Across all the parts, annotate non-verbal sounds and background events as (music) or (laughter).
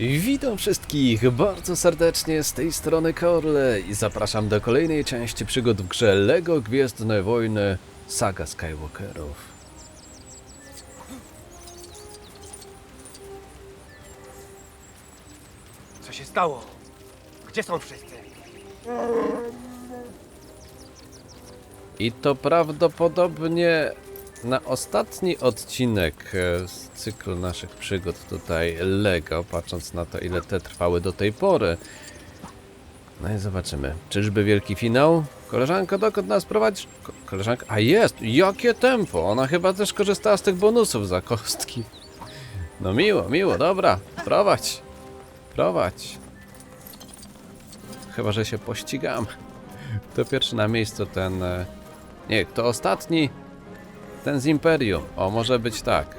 Witam wszystkich bardzo serdecznie z tej strony Korle i zapraszam do kolejnej części przygód w grze LEGO Gwiezdne Wojny Saga Skywalkerów. Co się stało? Gdzie są wszyscy? I to prawdopodobnie na ostatni odcinek e, z cyklu naszych przygód tutaj LEGO, patrząc na to ile te trwały do tej pory. No i zobaczymy. Czyżby wielki finał? Koleżanka, dokąd nas prowadzisz? Ko koleżanka, a jest! Jakie tempo! Ona chyba też korzystała z tych bonusów za kostki. No miło, miło, dobra. Prowadź. Prowadź. Chyba, że się pościgamy. Kto pierwszy na miejscu, ten... e, Nie, kto ostatni, ten z Imperium. O, może być tak.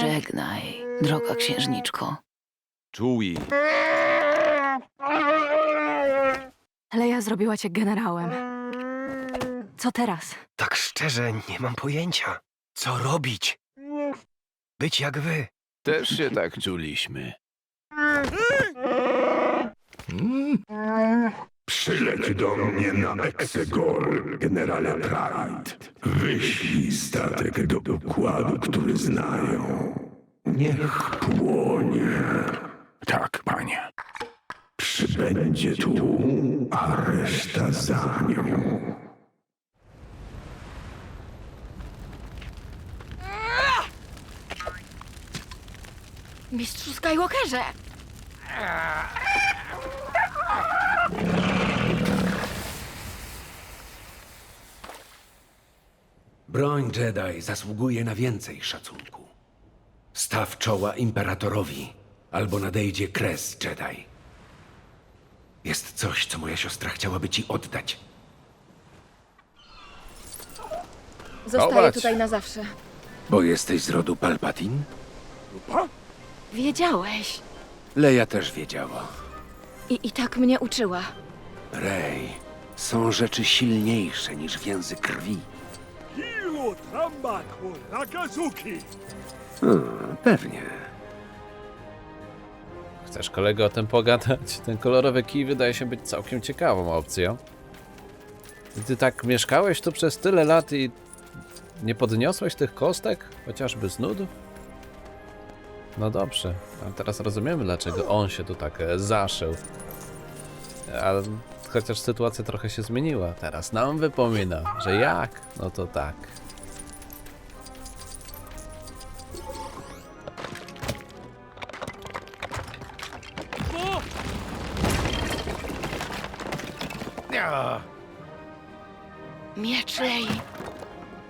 Żegnaj, droga księżniczko. Chewie, Leja zrobiła cię generałem. Co teraz? Tak szczerze, nie mam pojęcia. Co robić? Być jak wy. też się tak czuliśmy. Przyleć do mnie na Exegol, generale Pride. Wyślij statek do układu, który znają. Niech płonie. Tak, panie. Przybędzie tu, a reszta za nią. Mistrzu Skywalkerze! Broń Jedi zasługuje na więcej szacunku. Staw czoła imperatorowi, albo nadejdzie kres Jedi. Jest coś, co moja siostra chciałaby ci oddać. Zostaję Zobacz. tutaj na zawsze. Bo jesteś z rodu Palpatine? Wiedziałeś. Leia też wiedziała. I, I tak mnie uczyła. Rey, są rzeczy silniejsze niż więzy krwi. Hmm, pewnie. Chcesz kolego o tym pogadać? Ten kolorowy kij wydaje się być całkiem ciekawą opcją. Ty tak mieszkałeś tu przez tyle lat i nie podniosłeś tych kostek? Chociażby z nudów? No dobrze, a teraz rozumiemy dlaczego on się tu tak e, zaszył. Ale chociaż sytuacja trochę się zmieniła. Teraz nam wypomina, że jak? No to tak. Miecz Lei.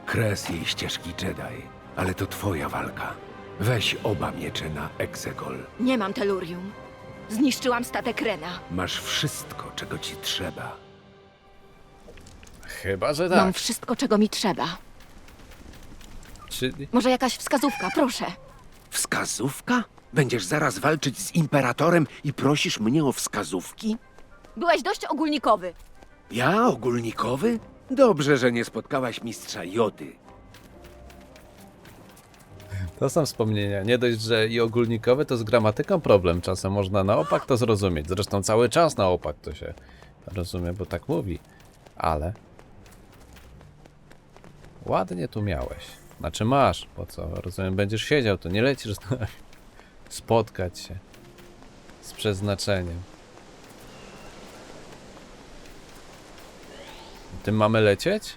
Kres jej ścieżki Jedi, ale to twoja walka. Weź oba miecze na Exegol. Nie mam telurium. Zniszczyłam statek Rena. Masz wszystko, czego ci trzeba. Chyba, że Mam tak. wszystko, czego mi trzeba. Czyli... Może jakaś wskazówka, proszę. Wskazówka? Będziesz zaraz walczyć z imperatorem i prosisz mnie o wskazówki? Byłeś dość ogólnikowy. Ja ogólnikowy? Dobrze, że nie spotkałaś mistrza Jody. To są wspomnienia. Nie dość, że i ogólnikowe, to z gramatyką problem. Czasem można na opak to zrozumieć. Zresztą cały czas na opak to się rozumie, bo tak mówi. Ale... Ładnie tu miałeś. Znaczy masz, po co? Rozumiem, będziesz siedział, to nie lecisz z nami. Spotkać się. Z przeznaczeniem. Tym mamy lecieć?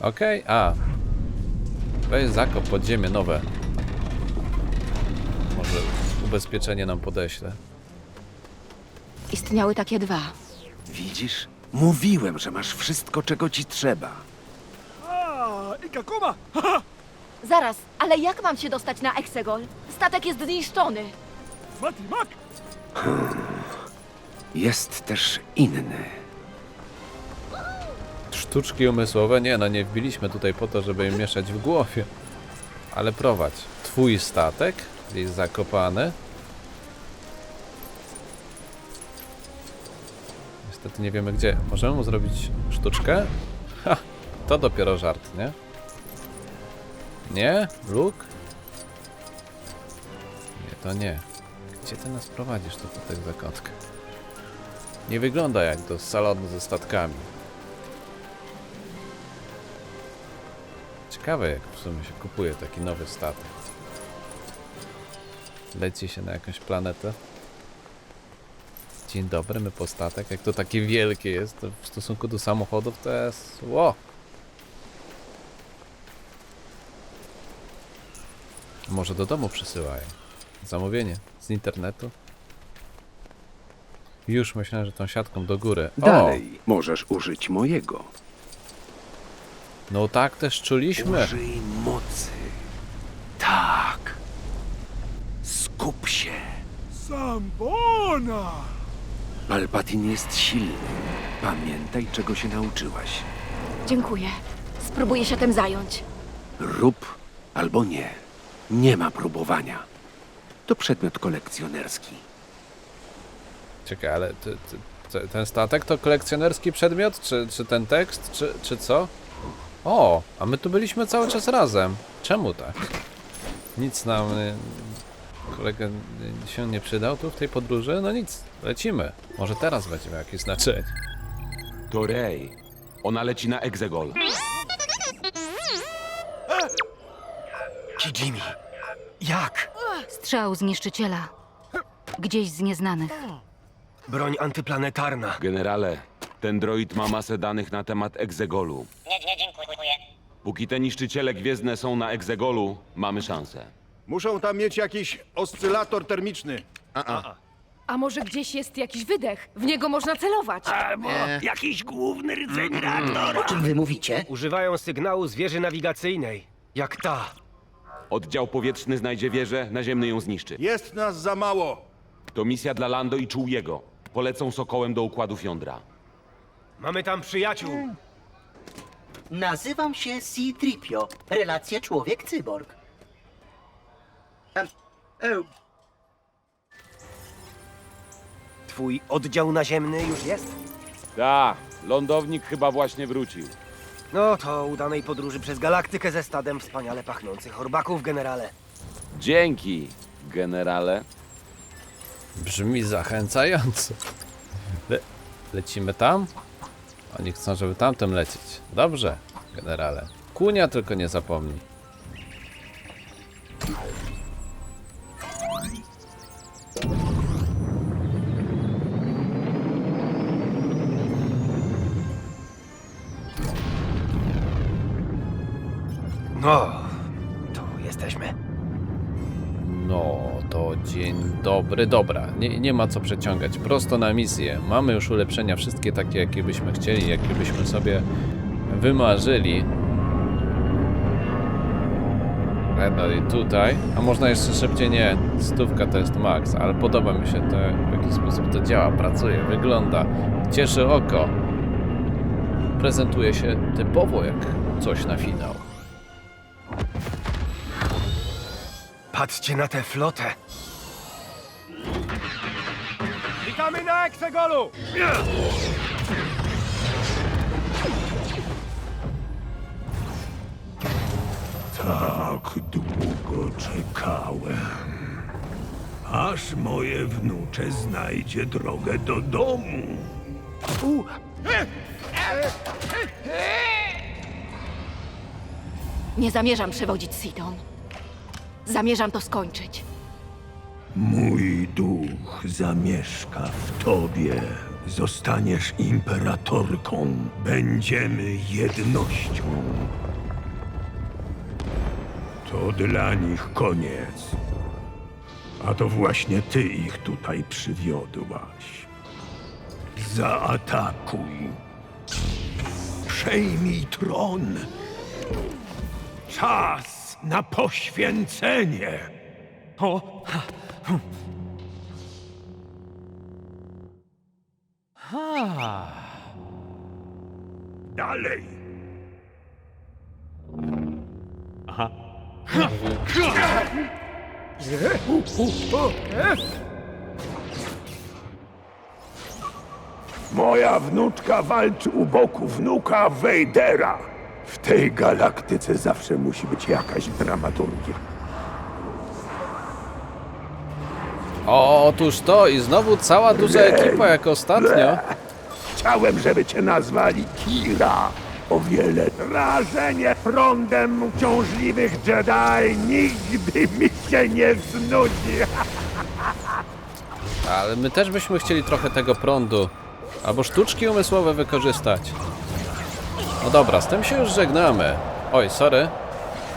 Okej, a, Weź zakop pod ziemię nowe. Może ubezpieczenie nam podeśle. Istniały takie dwa. Widzisz? Mówiłem, że masz wszystko, czego ci trzeba. Zaraz, ale jak mam się dostać na Exegol? Statek jest zniszczony. Jest też inny. Sztuczki umysłowe? Nie, no nie wbiliśmy tutaj po to, żeby im mieszać w głowie. Ale prowadź. Twój statek jest zakopany. Niestety nie wiemy gdzie. Możemy mu zrobić sztuczkę? Ha! To dopiero żart, nie? Nie? Luke? Nie, to nie. Gdzie ty nas prowadzisz, to tych zakątkach? Nie wygląda jak do salonu ze statkami. Ciekawe jak w sumie się kupuje taki nowy statek. Leci się na jakąś planetę. Dzień dobry, my po statek. Jak to takie wielkie jest, to w stosunku do samochodów to jest... Ło! Może do domu przysyłają. Zamówienie z internetu. Już myślałem, że tą siatką do góry. O! Dalej możesz użyć mojego. No tak też czuliśmy. Użyj mocy. Tak. Skup się. Sambona! Palpatine jest silny. Pamiętaj, czego się nauczyłaś. Dziękuję. Spróbuję się tym zająć. Rób albo nie. Nie ma próbowania. To przedmiot kolekcjonerski. Czekaj, ale ty, ty, ty, ten statek to kolekcjonerski przedmiot? Czy, czy ten tekst? Czy, czy co? O, a my tu byliśmy cały czas razem. Czemu tak? Nic nam y, kolega y, się nie przydał tu w tej podróży? No nic, lecimy. Może teraz będzie miał jakieś znaczenie. To Rey. Ona leci na Exegol. Kijimi. Jak? Strzał zniszczyciela. Gdzieś z nieznanych. Broń antyplanetarna. Generale, ten droid ma masę danych na temat Exegolu. Póki te niszczyciele gwiezdne są na Exegolu, mamy szansę. Muszą tam mieć jakiś oscylator termiczny. A może gdzieś jest jakiś wydech? W niego można celować. Jakiś główny rdzeń reaktora. O czym wy mówicie? Używają sygnału z wieży nawigacyjnej. Jak ta. Oddział powietrzny znajdzie wieżę, naziemny ją zniszczy. Jest nas za mało. To misja dla Lando i Chewiego. Polecą Sokołem do układów jądra. Mamy tam przyjaciół. Nazywam się C-Tripio. Relacja człowiek-cyborg. Em, Twój oddział naziemny już jest? Da, lądownik chyba właśnie wrócił. No to udanej podróży przez galaktykę ze stadem wspaniale pachnących orbaków, generale. Dzięki, generale. Brzmi zachęcająco. Le lecimy tam? Oni chcą, żeby tamtym lecieć. Dobrze, generale. Kunia tylko nie zapomnij. Dobry, dobra. Nie, nie ma co przeciągać. Prosto na misję. Mamy już ulepszenia wszystkie takie, jakie byśmy chcieli, jakie byśmy sobie wymarzyli. E, No tutaj. A można jeszcze szybciej? Nie. Stówka to jest max, ale podoba mi się to, w jaki sposób to działa, pracuje, wygląda. Cieszy oko. Prezentuje się typowo jak coś na finał. Patrzcie na tę flotę. Witamy na Exegolu! Tak długo czekałem. Aż moje wnucze znajdzie drogę do domu. Nie zamierzam przewodzić Sidon. Zamierzam to skończyć. Mój duch zamieszka w tobie. Zostaniesz imperatorką. Będziemy jednością. To dla nich koniec. A to właśnie ty ich tutaj przywiodłaś. Zaatakuj. Przejmij tron. Czas na poświęcenie. Dalej. Moja wnuczka walczy u boku wnuka Wejdera. W tej galaktyce zawsze musi być jakaś dramaturgia. O, otóż to i znowu cała duża ekipa jak ostatnio. Chciałem, żeby cię nazwali Kira. O wiele rażenie prądem uciążliwych Jedi nigdy mi się nie znudzi. (laughs) Ale my też byśmy chcieli trochę tego prądu. Albo sztuczki umysłowe wykorzystać. No dobra, z tym się już żegnamy. Oj, sorry.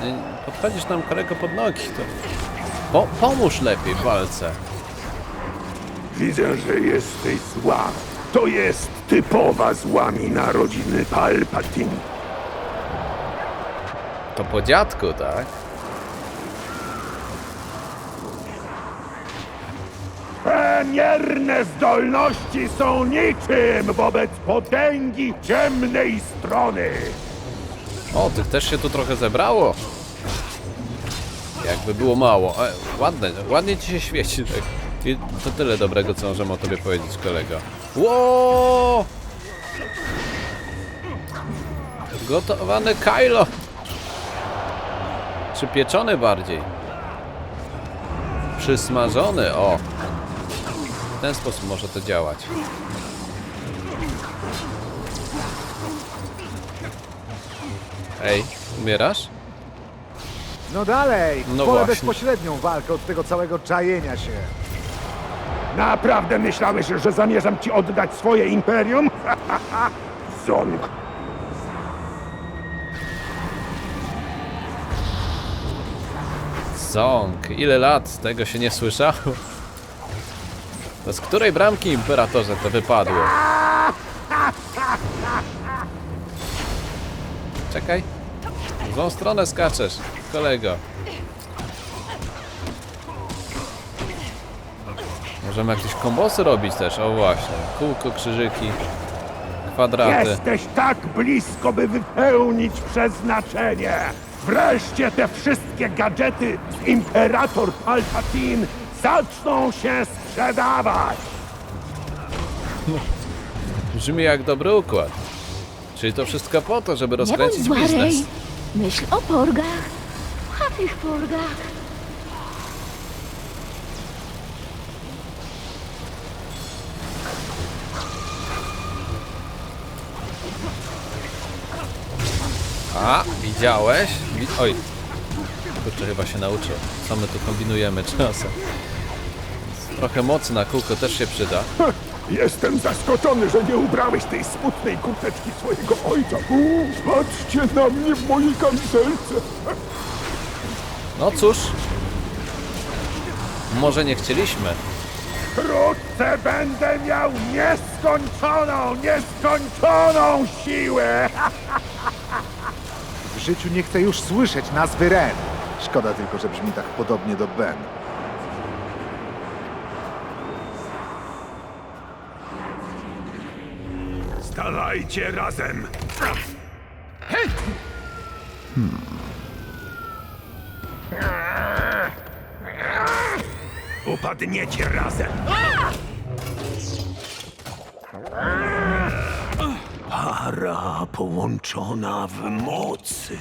Nie- Podchodzisz nam kolego pod nogi, to... Po, pomóż lepiej w walce. Widzę, że jesteś zła. To jest typowa złamina rodziny Palpatine. To po dziadku, tak? Premierne zdolności są niczym wobec potęgi ciemnej strony. O, tych też się tu trochę zebrało. Jakby było mało. E, ładne, ładnie ci się świeci. Tak. I to tyle dobrego, co możemy o tobie powiedzieć, kolego. Ło! Gotowany Kylo! Czy pieczony bardziej? Przysmażony, o! W ten sposób może to działać. Ej, umierasz? No dalej, No wolę właśnie. bezpośrednią walkę od tego całego czajenia się. Naprawdę myślałeś, że zamierzam ci oddać swoje imperium? (laughs) Zong. Song, ile lat tego się nie słyszało? To z której bramki imperatorze to wypadło? Czekaj. W złą stronę skaczesz, kolego. Możemy jakieś kombosy robić też, o właśnie. Kółko, krzyżyki, kwadraty. Jesteś tak blisko, by wypełnić przeznaczenie. Wreszcie te wszystkie gadżety z Imperator Palpatine zaczną się sprzedawać. Brzmi jak dobry układ. Czyli to wszystko po to, żeby Nie bądź rozkręcić zła, biznes. Rey. Myśl o porgach. Puchatych porgach. A, widziałeś? Wi Oj. Kurczę, chyba się nauczył. Co my tu kombinujemy czasem. Trochę mocy na kółko też się przyda. Jestem zaskoczony, że nie ubrałeś tej smutnej kurteczki swojego ojca. Uuu, patrzcie na mnie w mojej kamizelce. No cóż. Może nie chcieliśmy. Wkrótce będę miał nieskończoną, nieskończoną siłę. (laughs) W życiu nie chcę już słyszeć nazwy Ren. Szkoda tylko, że brzmi tak podobnie do Ben. Stawajcie razem. Upadniecie razem. Para połączona w mocy.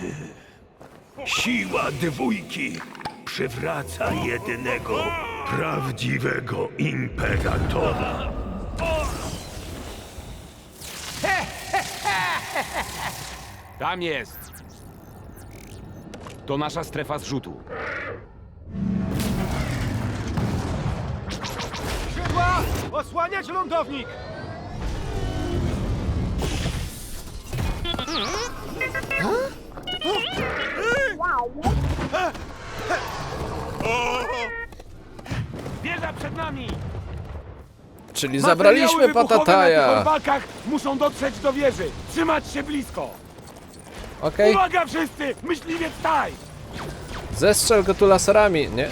Siła dwójki przywraca jedynego prawdziwego imperatora. (laughs) Tam jest! To nasza strefa zrzutu. Osłaniać lądownik! Wieża przed nami! Czyli zabraliśmy Patataja. orbakach muszą dotrzeć do wieży. Trzymać się blisko. Okej. Uwaga wszyscy! Myśliwiec taj! Zestrzel go tu laserami. Nie.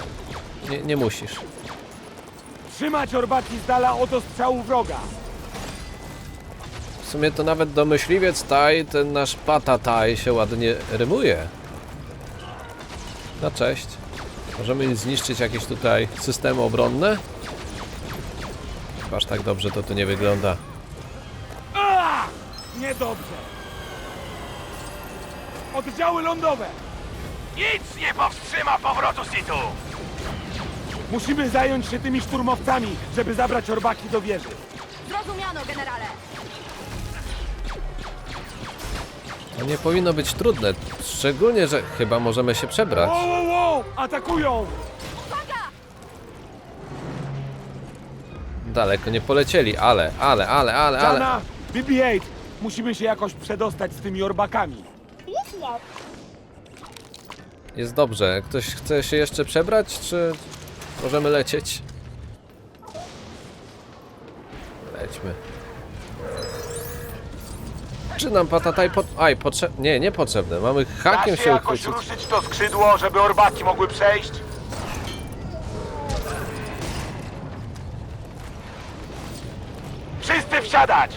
Nie, nie musisz. Trzymać orbaki z dala od ostrzału wroga. W sumie to nawet do myśliwiec taj, ten nasz patataj się ładnie rymuje. No cześć. Możemy zniszczyć jakieś tutaj systemy obronne? Chyba aż tak dobrze to tu nie wygląda. Niedobrze. Oddziały lądowe! Nic nie powstrzyma powrotu Situ! Musimy zająć się tymi szturmowcami, żeby zabrać orbaki do wieży. Zrozumiano, generale. To nie powinno być trudne. Szczególnie, że chyba możemy się przebrać. Wow, wow, wow! Atakują! Daleko nie polecieli, ale, ale, ale, ale, ale. Jana, BB-8! Musimy się jakoś przedostać z tymi orbakami. Jest dobrze. Ktoś chce się jeszcze przebrać, czy możemy lecieć? Lećmy. Czy nam patataj pod... Aj, potrzeb... Nie, niepotrzebne. Mamy hakiem się uchwycić. ruszyć to skrzydło, żeby orbaki mogły przejść? Wszyscy wsiadać!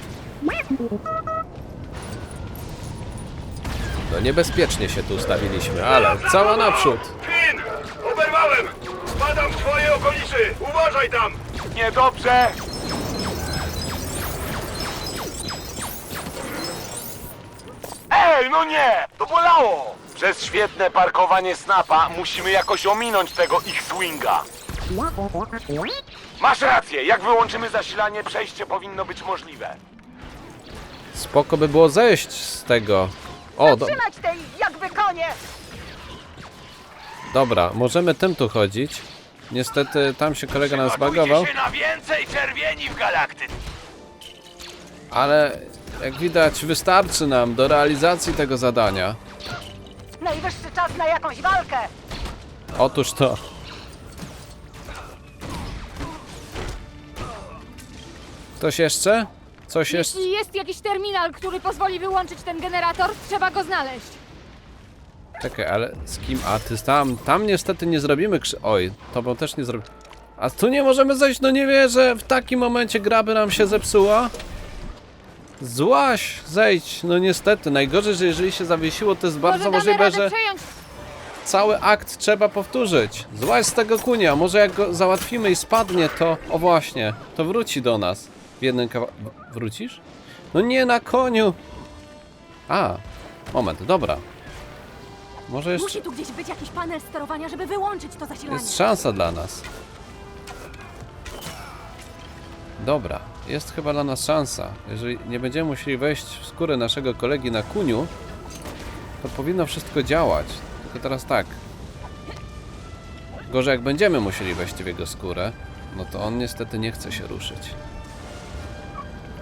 No niebezpiecznie się tu ustawiliśmy, ale cała naprzód. Finn! Oberwałem! Spadam w twoje okolicy! Uważaj tam! Niedobrze! Ej, no nie! To bolało! Przez świetne parkowanie snapa musimy jakoś ominąć tego ich swinga. Masz rację, jak wyłączymy zasilanie, przejście powinno być możliwe. Spoko by było zejść z tego. O, do... Trzymać tej jakby konie! dobra, możemy tym tu chodzić. Niestety tam się kolega nas bagował, się na więcej czerwieni w galaktyce. ale jak widać wystarczy nam do realizacji tego zadania. Najwyższy czas na jakąś walkę! Otóż to. Ktoś jeszcze? Coś jeszcze? Jeśli jest jakiś terminal, który pozwoli wyłączyć ten generator, trzeba go znaleźć. Czekaj, ale z kim? A ty tam, tam niestety nie zrobimy krzy... Oj, tobą też nie zrobi... A tu nie możemy zejść, no nie wierzę, w takim momencie gra by nam się zepsuła. Złaś, zejdź, no niestety, najgorzej, że jeżeli się zawiesiło, to jest bardzo Może damy możliwe, radę że przejąć cały akt trzeba powtórzyć. Złaś z tego kunia, może jak go załatwimy i spadnie, to... O właśnie, to wróci do nas. W jednym kawa... w- Wrócisz? No nie na koniu! A, moment, dobra. Może jeszcze... Musi tu gdzieś być jakiś panel sterowania, żeby wyłączyć to zasilanie. Jest szansa dla nas. Dobra, jest chyba dla nas szansa. Jeżeli nie będziemy musieli wejść w skórę naszego kolegi na kuniu, to powinno wszystko działać. Tylko teraz tak. Gorzej jak będziemy musieli wejść w jego skórę, no to on niestety nie chce się ruszyć.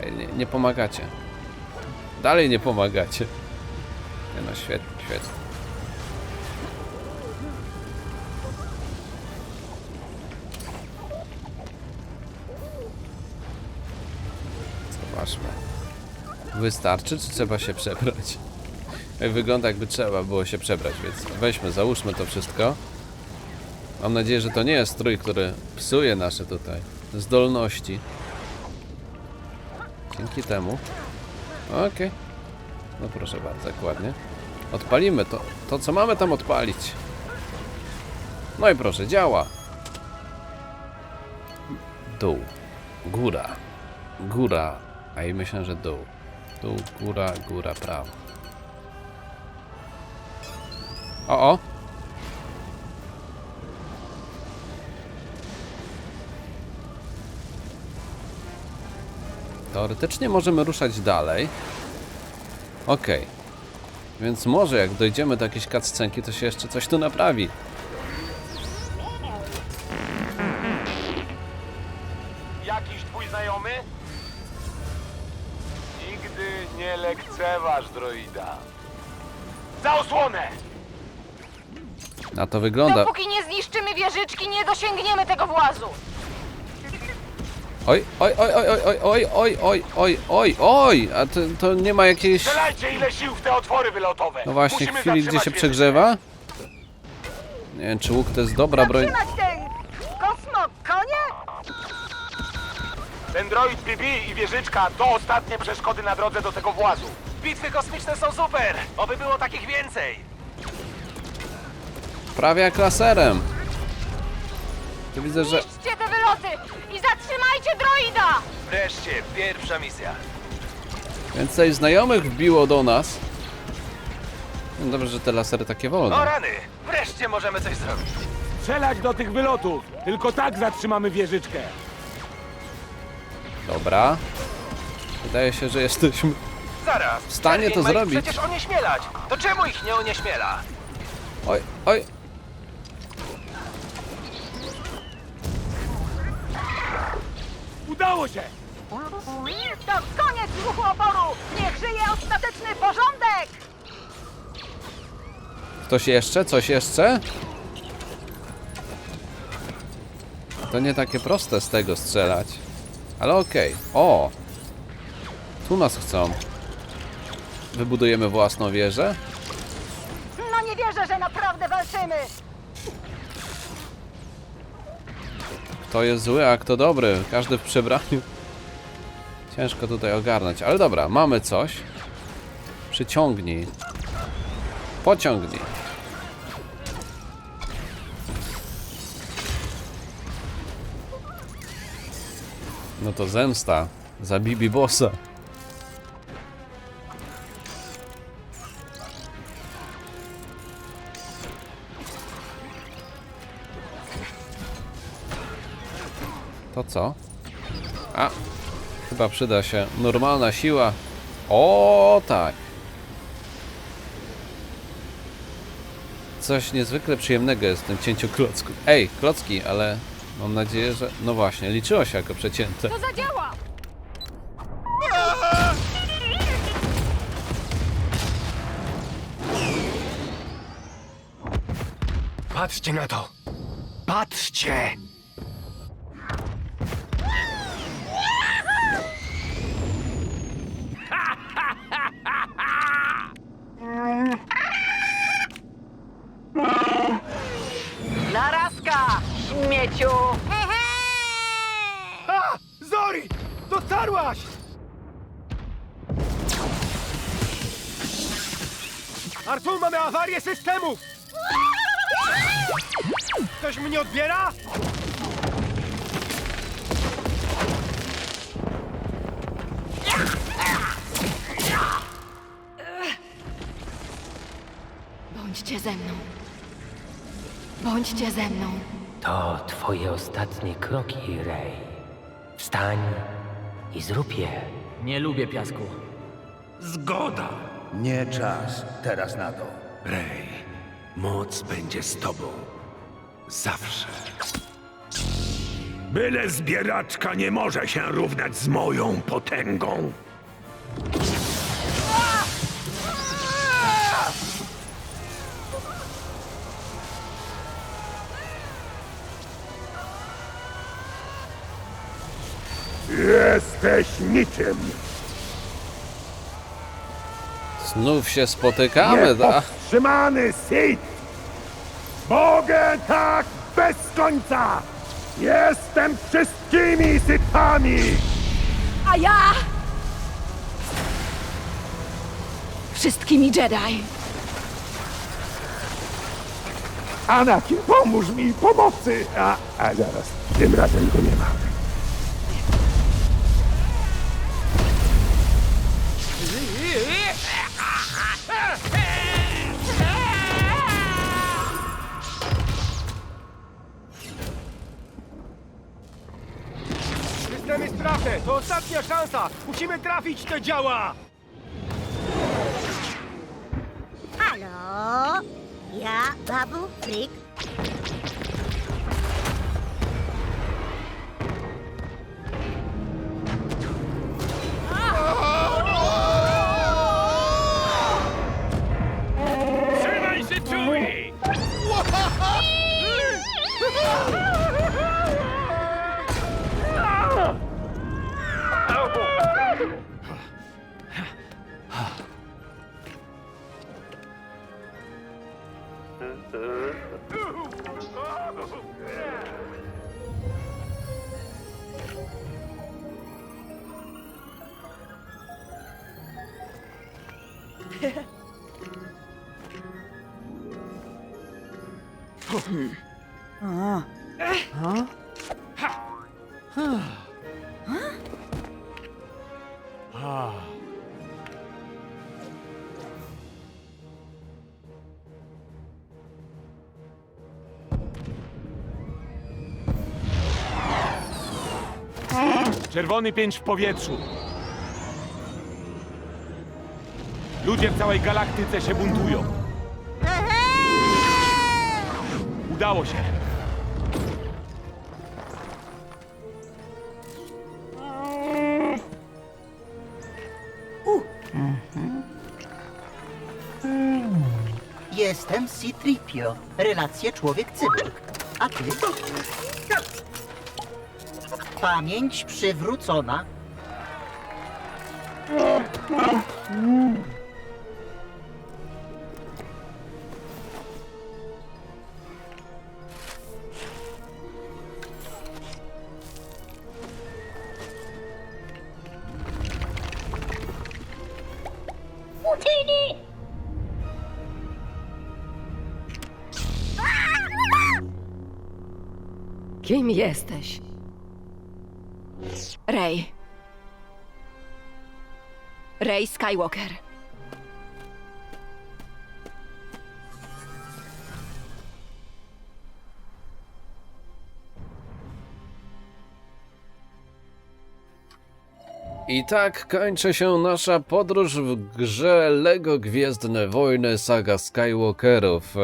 Ej, nie, nie pomagacie. Dalej nie pomagacie. Nie no, świetnie, świetnie. Wystarczy, czy trzeba się przebrać? Wygląda jakby trzeba było się przebrać, więc weźmy, załóżmy to wszystko. Mam nadzieję, że to nie jest strój, który psuje nasze tutaj zdolności. Dzięki temu. Okej. No proszę bardzo, jak ładnie. Odpalimy to, to, co mamy tam odpalić. No i proszę, działa. Dół. Góra. Góra. A i myślę, że dół. Dół, góra, góra, prawo. O, o. Teoretycznie możemy ruszać dalej. Okej. Więc może jak dojdziemy do jakiejś cutscenki, to się jeszcze coś tu naprawi. Droida. Za osłonę! Na to wygląda. Dopóki nie zniszczymy wieżyczki, nie dosięgniemy tego włazu. Oj, oj, oj, oj, oj, oj, oj, oj, oj, oj, oj, a to, to nie ma jakiejś... Strzelajcie ile sił w te otwory wylotowe! No właśnie, Musimy chwili, gdzie się zatrzymać przegrzewa? Nie wiem, czy łuk to jest dobra broń. Trzymać tej kosmo konie? Ten droid BB i wieżyczka to ostatnie przeszkody na drodze do tego włazu. Bitwy kosmiczne są super! Oby było takich więcej! Prawie jak laserem. Tu widzę, że... Niszczcie te wyloty i zatrzymajcie droida! Wreszcie, pierwsza misja. Więcej znajomych wbiło do nas. No Dobrze, że te lasery takie wolne. rany! Wreszcie możemy coś zrobić. Strzelać do tych wylotów! Tylko tak zatrzymamy wieżyczkę. Dobra. Wydaje się, że jesteśmy Zaraz! w stanie to Czerwień ma ich zrobić. przecież onieśmielać! To czemu ich nie onieśmiela? Oj, oj. Udało się! To koniec ruchu oporu! Niech żyje ostateczny porządek! Ktoś jeszcze? Coś jeszcze? To nie takie proste z tego strzelać. Ale okej. O! Tu nas chcą. Wybudujemy własną wieżę? No nie wierzę, że naprawdę walczymy! Kto jest zły, a kto dobry? Każdy w przebraniu. Ciężko tutaj ogarnąć, ale dobra, mamy coś. Przyciągnij. Pociągnij. No to zemsta za Bibi Bossa. To co? A, chyba przyda się normalna siła. O, tak. Coś niezwykle przyjemnego jest w tym cięciu klocku. Ej, klocki, ale mam nadzieję, że... No właśnie, liczyło się jako przecięte. To zadziała! Patrzcie na to! Patrzcie! Śmieciu! A! Zori! Dotarłaś! Artur, mamy awarię systemów! Ktoś mnie odbiera? Bądźcie ze mną. Bądźcie ze mną. To twoje ostatnie kroki, Ray. Wstań i zrób je. Nie lubię piasku. Zgoda! Nie czas teraz na to. Ray, moc będzie z tobą. Zawsze. Byle zbieraczka nie może się równać z moją potęgą. Niczym. Znów się spotykamy, da? Niepowstrzymany Sith! Mogę tak bez końca! Jestem wszystkimi Sithami! A ja... Wszystkimi Jedi. Anakin, pomóż mi, pomocy! A, a zaraz, tym razem go nie ma. To ostatnia szansa! Musimy trafić te działa! Halo? Ja, Babu Frik. Trzymaj się, Chewie! (laughs) (laughs) (laughs) Czerwony pięć w powietrzu. Ludzie w całej galaktyce się buntują. Udało się. Jestem C-Tripio. Relacje człowiek-cyborg. A ty? Pamięć przywrócona. Kim jesteś? Rey. Rey Skywalker. I tak kończy się nasza podróż w grze LEGO Gwiezdne Wojny Saga Skywalkerów.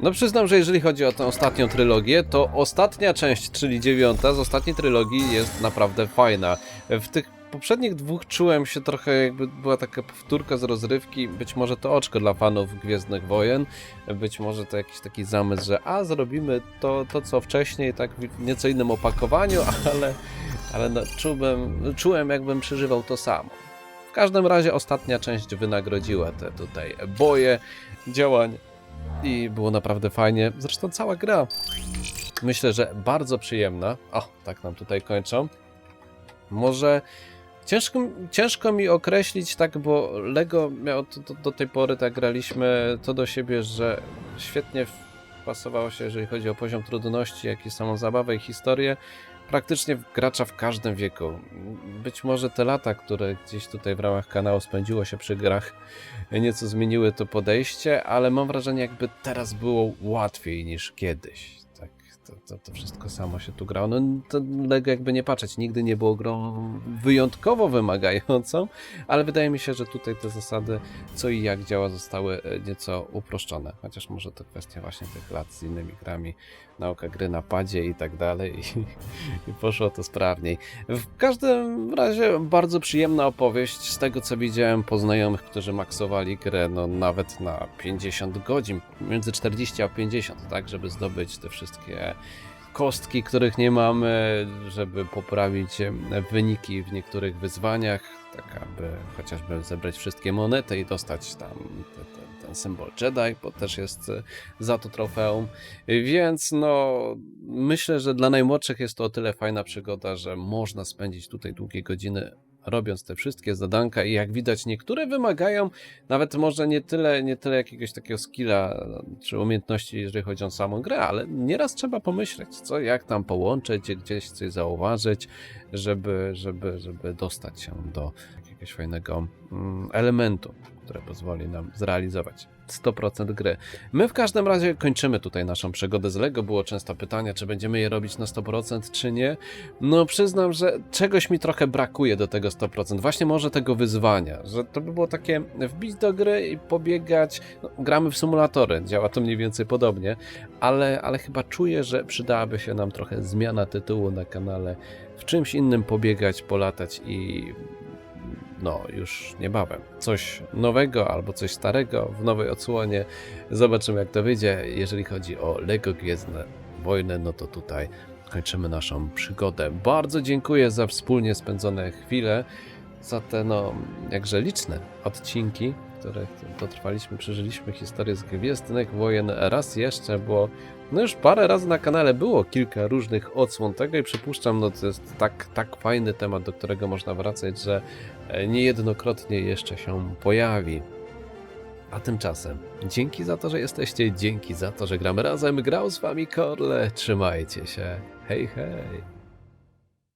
No przyznam, że jeżeli chodzi o tę ostatnią trylogię, to ostatnia część, czyli dziewiąta z ostatniej trylogii jest naprawdę fajna. W tych poprzednich dwóch czułem się trochę jakby była taka powtórka z rozrywki, być może to oczko dla fanów Gwiezdnych Wojen, być może to jakiś taki zamysł, że a zrobimy to, to co wcześniej, tak w nieco innym opakowaniu, (laughs) ale ale no, czułem, czułem, jakbym przeżywał to samo. W każdym razie ostatnia część wynagrodziła te tutaj boje, działań i było naprawdę fajnie. Zresztą cała gra. Myślę, że bardzo przyjemna. O, tak nam tutaj kończą. Może ciężko, ciężko mi określić tak, bo Lego to, to, do tej pory, tak graliśmy to do siebie, że świetnie pasowało się, jeżeli chodzi o poziom trudności, jak i samą zabawę i historię praktycznie gracza w każdym wieku. Być może te lata, które gdzieś tutaj w ramach kanału spędziło się przy grach, nieco zmieniły to podejście, ale mam wrażenie, jakby teraz było łatwiej niż kiedyś. Tak, to, to, to wszystko samo się tu grało. No to Lego jakby nie patrzeć, nigdy nie było grą wyjątkowo wymagającą, ale wydaje mi się, że tutaj te zasady, co i jak działa, zostały e, nieco uproszczone. Chociaż może to kwestia właśnie tych lat z innymi grami, nauka gry na padzie i tak dalej (laughs) i, poszło to sprawniej. W każdym razie bardzo przyjemna opowieść z tego co widziałem po znajomych, którzy maksowali grę no nawet na 50 godzin, między 40 a 50, tak, żeby zdobyć te wszystkie kostki, których nie mamy, żeby poprawić wyniki w niektórych wyzwaniach, tak aby chociażby zebrać wszystkie monety i dostać tam te, te, ten symbol Jedi, bo też jest e, za to trofeum. Więc no, myślę, że dla najmłodszych jest to o tyle fajna przygoda, że można spędzić tutaj długie godziny robiąc te wszystkie zadanka i jak widać niektóre wymagają nawet może nie tyle, nie tyle jakiegoś takiego skilla czy umiejętności, jeżeli chodzi o samą grę, ale nieraz trzeba pomyśleć, co, jak tam połączyć, gdzieś coś zauważyć, żeby, żeby, żeby dostać się do jakiegoś fajnego mm, elementu, które pozwoli nam zrealizować 100% gry. My w każdym razie kończymy tutaj naszą przygodę z LEGO. Było często pytanie, czy będziemy je robić na 100% czy nie. No przyznam, że czegoś mi trochę brakuje do tego 100%. Właśnie może tego wyzwania, że to by było takie wbić do gry i pobiegać. No, gramy w symulatory, działa to mniej więcej podobnie, ale, ale chyba czuję, że przydałaby się nam trochę zmiana tytułu na kanale. W czymś innym pobiegać, polatać i no już niebawem. Coś nowego albo coś starego w nowej odsłonie. Zobaczymy jak to wyjdzie. Jeżeli chodzi o LEGO Gwiezdne Wojny, no to tutaj kończymy naszą przygodę. Bardzo dziękuję za wspólnie spędzone chwile, za te no jakże liczne odcinki, które dotrwaliśmy, przeżyliśmy historię z Gwiezdnych Wojen raz jeszcze, bo no już parę razy na kanale było kilka różnych odsłon tego i przypuszczam, no to jest tak, tak fajny temat, do którego można wracać, że niejednokrotnie jeszcze się pojawi. A tymczasem dzięki za to, że jesteście, dzięki za to, że gramy razem. Grał z wami Korle. Trzymajcie się. Hej, hej.